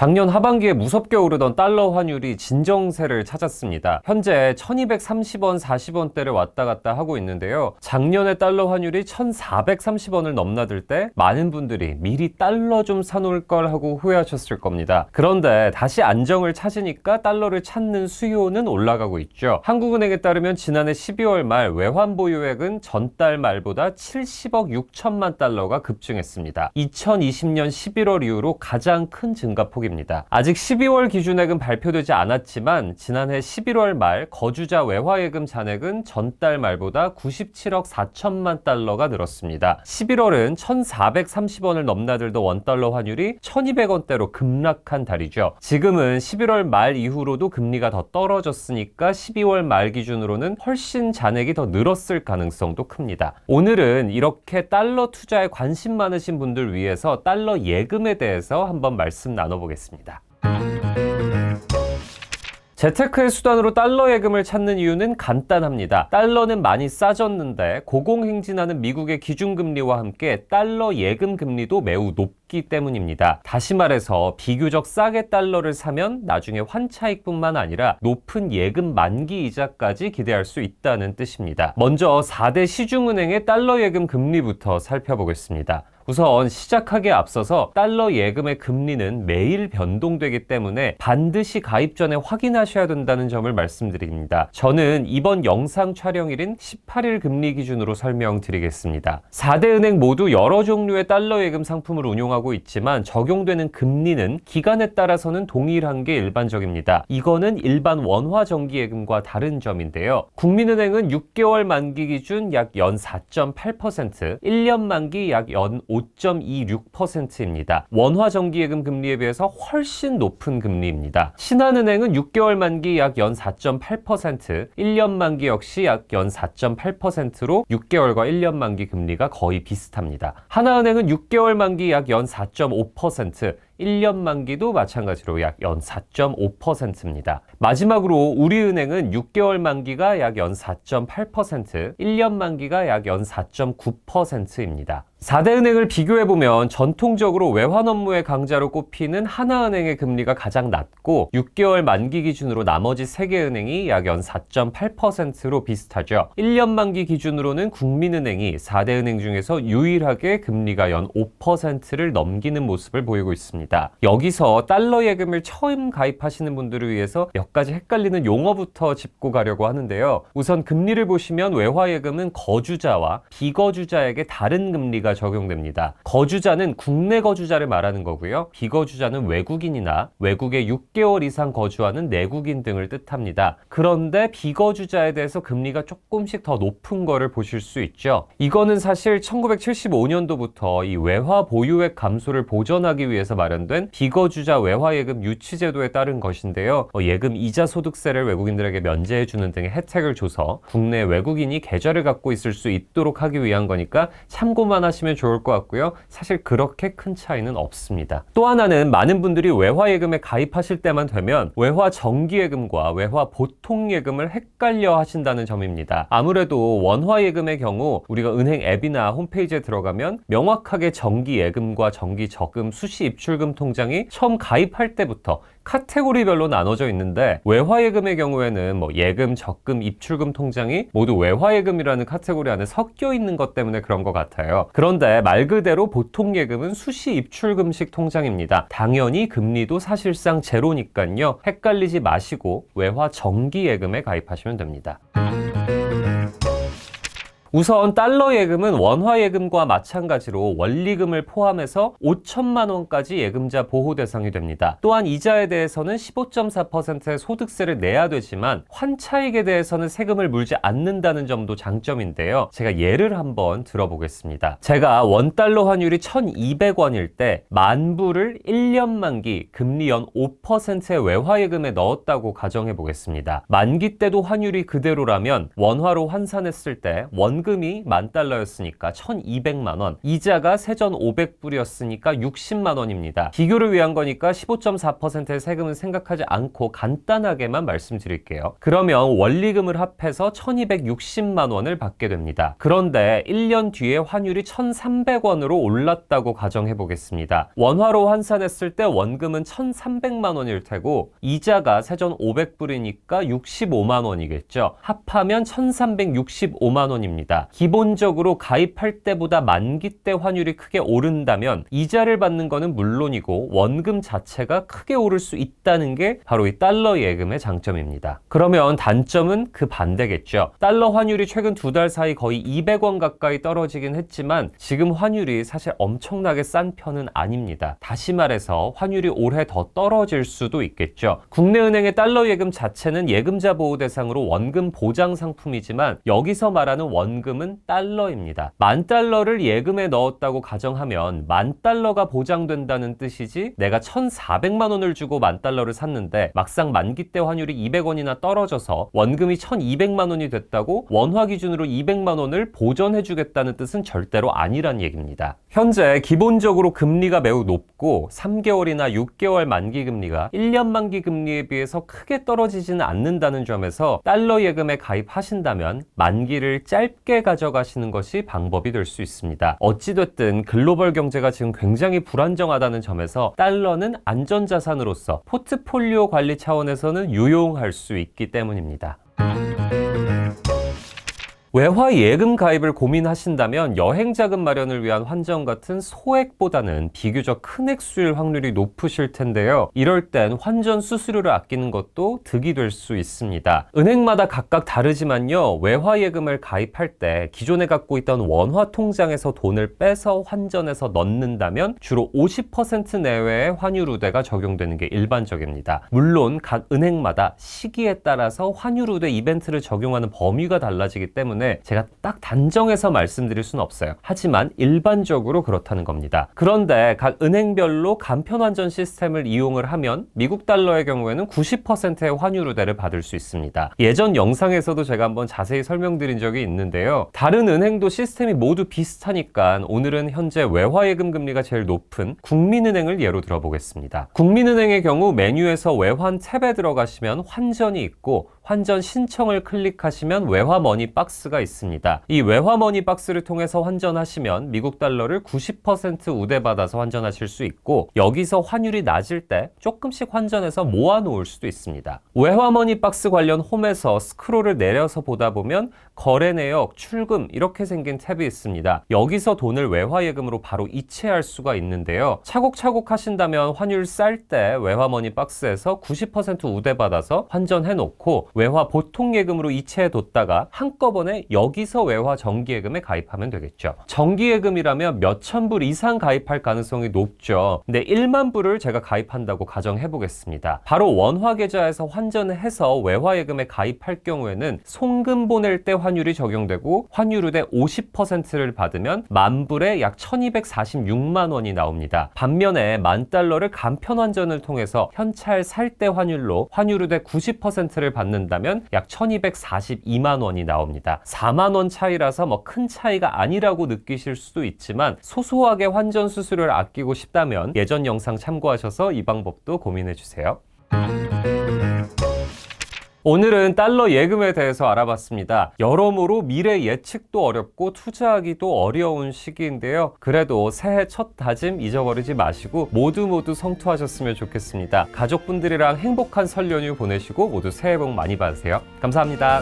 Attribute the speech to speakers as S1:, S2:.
S1: 작년 하반기에 무섭게 오르던 달러 환율이 진정세를 찾았습니다. 현재 1230원, 40원대를 왔다 갔다 하고 있는데요. 작년에 달러 환율이 1430원을 넘나들 때 많은 분들이 미리 달러 좀 사놓을 걸 하고 후회하셨을 겁니다. 그런데 다시 안정을 찾으니까 달러를 찾는 수요는 올라가고 있죠. 한국은행에 따르면 지난해 12월 말 외환 보유액은 전달 말보다 70억 6천만 달러가 급증했습니다. 2020년 11월 이후로 가장 큰 증가폭입니다. 아직 12월 기준액은 발표되지 않았지만 지난해 11월 말 거주자 외화예금 잔액은 전달 말보다 97억 4천만 달러가 늘었습니다. 11월은 1,430원을 넘나들던 원달러 환율이 1,200원대로 급락한 달이죠. 지금은 11월 말 이후로도 금리가 더 떨어졌으니까 12월 말 기준으로는 훨씬 잔액이 더 늘었을 가능성도 큽니다. 오늘은 이렇게 달러 투자에 관심 많으신 분들 위해서 달러 예금에 대해서 한번 말씀 나눠보겠습니다. 재테크의 수단으로 달러 예금을 찾는 이유는 간단합니다. 달러는 많이 싸졌는데 고공행진하는 미국의 기준금리와 함께 달러 예금 금리도 매우 높기 때문입니다. 다시 말해서 비교적 싸게 달러를 사면 나중에 환차익뿐만 아니라 높은 예금 만기 이자까지 기대할 수 있다는 뜻입니다. 먼저 4대 시중은행의 달러 예금 금리부터 살펴보겠습니다. 우선 시작하기에 앞서서 달러 예금의 금리는 매일 변동되기 때문에 반드시 가입 전에 확인하셔야 된다는 점을 말씀드립니다. 저는 이번 영상 촬영일인 18일 금리 기준으로 설명드리겠습니다. 4대 은행 모두 여러 종류의 달러 예금 상품을 운용하고 있지만 적용되는 금리는 기간에 따라서는 동일한 게 일반적입니다. 이거는 일반 원화 정기 예금과 다른 점인데요. 국민은행은 6개월 만기 기준 약 연 4.8%, 1년 만기 약연 5.26%입니다. 원화 정기예금 금리에 비해서 훨씬 높은 금리입니다. 신한은행은 6개월 만기 약 연 4.8%, 1년 만기 역시 약 연 4.8%로 6개월과 1년 만기 금리가 거의 비슷합니다. 하나은행은 6개월 만기 약 연 4.5%, 1년 만기도 마찬가지로 약 연 4.5%입니다. 마지막으로 우리은행은 6개월 만기가 약 연 4.8%, 1년 만기가 약 연 4.9%입니다. 4대 은행을 비교해보면 전통적으로 외환 업무의 강자로 꼽히는 하나은행의 금리가 가장 낮고 6개월 만기 기준으로 나머지 3개 은행이 약 연 4.8%로 비슷하죠. 1년 만기 기준으로는 국민은행이 4대 은행 중에서 유일하게 금리가 연 5%를 넘기는 모습을 보이고 있습니다. 여기서 달러 예금을 처음 가입하시는 분들을 위해서 몇 가지 헷갈리는 용어부터 짚고 가려고 하는데요. 우선 금리를 보시면 외화 예금은 거주자와 비거주자에게 다른 금리가 적용됩니다. 거주자는 국내 거주자를 말하는 거고요. 비거주자는 외국인이나 외국에 6개월 이상 거주하는 내국인 등을 뜻합니다. 그런데 비거주자에 대해서 금리가 조금씩 더 높은 거를 보실 수 있죠. 이거는 사실 1975년도부터 이 외화 보유액 감소를 보전하기 위해서 마련된 비거주자 외화예금 유치 제도에 따른 것인데요. 어, 예금 이자 소득세를 외국인들에게 면제해 주는 등의 혜택을 줘서 국내 외국인이 계좌를 갖고 있을 수 있도록 하기 위한 거니까 참고만 하시 면 좋을 것 같고요. 사실 그렇게 큰 차이는 없습니다. 또 하나는 많은 분들이 외화예금에 가입하실 때만 되면 외화 정기예금과 외화 보통예금을 헷갈려 하신다는 점입니다. 아무래도 원화예금의 경우 우리가 은행 앱이나 홈페이지에 들어가면 명확하게 정기예금과 정기적금 수시 입출금 통장이 처음 가입할 때부터 카테고리별로 나눠져 있는데 외화예금의 경우에는 뭐 예금, 적금, 입출금 통장이 모두 외화예금이라는 카테고리 안에 섞여 있는 것 때문에 그런 것 같아요. 그런데 말 그대로 보통 예금은 수시 입출금식 통장입니다. 당연히 금리도 사실상 제로니까요. 헷갈리지 마시고 외화 정기 예금에 가입하시면 됩니다. 우선 달러 예금은 원화 예금과 마찬가지로 원리금을 포함해서 5천만 원까지 예금자 보호 대상이 됩니다. 또한 이자에 대해서는 15.4%의 소득세를 내야 되지만 환차익에 대해서는 세금을 물지 않는다는 점도 장점인데요. 제가 예를 한번 들어보겠습니다. 제가 원달러 환율이 1,200원일 때 만불을 1년 만기 금리 연 5%의 외화 예금에 넣었다고 가정해 보겠습니다. 만기 때도 환율이 그대로라면 원화로 환산했을 때 원 원금이 만 달러였으니까 1200만 원, 이자가 세전 500불이었으니까 60만 원입니다. 비교를 위한 거니까 15.4%의 세금은 생각하지 않고 간단하게만 말씀드릴게요. 그러면 원리금을 합해서 1260만 원을 받게 됩니다. 그런데 1년 뒤에 환율이 1300원으로 올랐다고 가정해 보겠습니다. 원화로 환산했을 때 원금은 1300만 원일 테고 이자가 세전 500불이니까 65만 원이겠죠. 합하면 1365만 원입니다. 기본적으로 가입할 때보다 만기 때 환율이 크게 오른다면 이자를 받는 거는 물론이고 원금 자체가 크게 오를 수 있다는 게 바로 이 달러 예금의 장점입니다. 그러면 단점은 그 반대겠죠. 달러 환율이 최근 두 달 사이 거의 200원 가까이 떨어지긴 했지만 지금 환율이 사실 엄청나게 싼 편은 아닙니다. 다시 말해서 환율이 올해 더 떨어질 수도 있겠죠. 국내 은행의 달러 예금 자체는 예금자 보호 대상으로 원금 보장 상품이지만 여기서 말하는 원금 은 달러입니다. 만 달러를 예금에 넣었다고 가정하면 만 달러가 보장된다는 뜻이지 내가 1,400만 원을 주고 만 달러를 샀는데 막상 만기 때 환율이 200원이나 떨어져서 원금이 1,200만 원이 됐다고 원화 기준으로 200만 원을 보전해 주겠다는 뜻은 절대로 아니란 얘기입니다. 현재 기본적으로 금리가 매우 높고 3개월이나 6개월 만기 금리가 1년 만기 금리에 비해서 크게 떨어지지는 않는다는 점에서 달러 예금에 가입하신다면 만기를 짧게 가져가시는 것이 방법이 될 수 있습니다. 어찌됐든 글로벌 경제가 지금 굉장히 불안정하다는 점에서 달러는 안전자산으로서 포트폴리오 관리 차원에서는 유용할 수 있기 때문입니다. 외화 예금 가입을 고민하신다면 여행 자금 마련을 위한 환전 같은 소액보다는 비교적 큰 액수일 확률이 높으실 텐데요. 이럴 땐 환전 수수료를 아끼는 것도 득이 될 수 있습니다. 은행마다 각각 다르지만요. 외화 예금을 가입할 때 기존에 갖고 있던 원화 통장에서 돈을 빼서 환전해서 넣는다면 주로 50% 내외의 환율 우대가 적용되는 게 일반적입니다. 물론 각 은행마다 시기에 따라서 환율 우대 이벤트를 적용하는 범위가 달라지기 때문에 때문에 제가 딱 단정해서 말씀드릴 수는 없어요. 하지만 일반적으로 그렇다는 겁니다. 그런데 각 은행별로 간편 환전 시스템을 이용을 하면 미국 달러의 경우에는 90%의 환율 우대를 받을 수 있습니다. 예전 영상에서도 제가 한번 자세히 설명드린 적이 있는데요. 다른 은행도 시스템이 모두 비슷하니까 오늘은 현재 외화예금 금리가 제일 높은 국민은행을 예로 들어보겠습니다. 국민은행의 경우 메뉴에서 외환 탭에 들어가시면 환전이 있고 환전 신청을 클릭하시면 외화 머니 박스가 있습니다. 이 외화 머니 박스를 통해서 환전하시면 미국 달러를 90% 우대받아서 환전하실 수 있고 여기서 환율이 낮을 때 조금씩 환전해서 모아 놓을 수도 있습니다. 외화 머니 박스 관련 홈에서 스크롤을 내려서 보다 보면 거래 내역, 출금 이렇게 생긴 탭이 있습니다. 여기서 돈을 외화예금으로 바로 이체할 수가 있는데요. 차곡차곡 하신다면 환율 쌀 때 외화머니 박스에서 90% 우대받아서 환전해 놓고 외화 보통 예금으로 이체해 뒀다가 한꺼번에 여기서 외화 정기예금에 가입하면 되겠죠. 정기예금이라면 몇천 불 이상 가입할 가능성이 높죠. 근데 1만 불을 제가 가입한다고 가정해 보겠습니다. 바로 원화 계좌에서 환전을 해서 외화예금에 가입할 경우에는 송금 보낼 때 환 율이 적용되고 환율우대 50%를 받으면 만 불에 약 1246만 원이 나옵니다. 반면에 만 달러를 간편 환전을 통해서 현찰 살 때 환율로 환율우대 90%를 받는 한다면 약 1242만 원이 나옵니다. 4만 원 차이라서 뭐 큰 차이가 아니라고 느끼실 수도 있지만 소소하게 환전 수수료를 아끼고 싶다면 예전 영상 참고하셔서 이 방법도 고민해 주세요. 오늘은 달러 예금에 대해서 알아봤습니다. 여러모로 미래 예측도 어렵고 투자하기도 어려운 시기인데요. 그래도 새해 첫 다짐 잊어버리지 마시고 모두 모두 성투하셨으면 좋겠습니다. 가족분들이랑 행복한 설 연휴 보내시고 모두 새해 복 많이 받으세요. 감사합니다.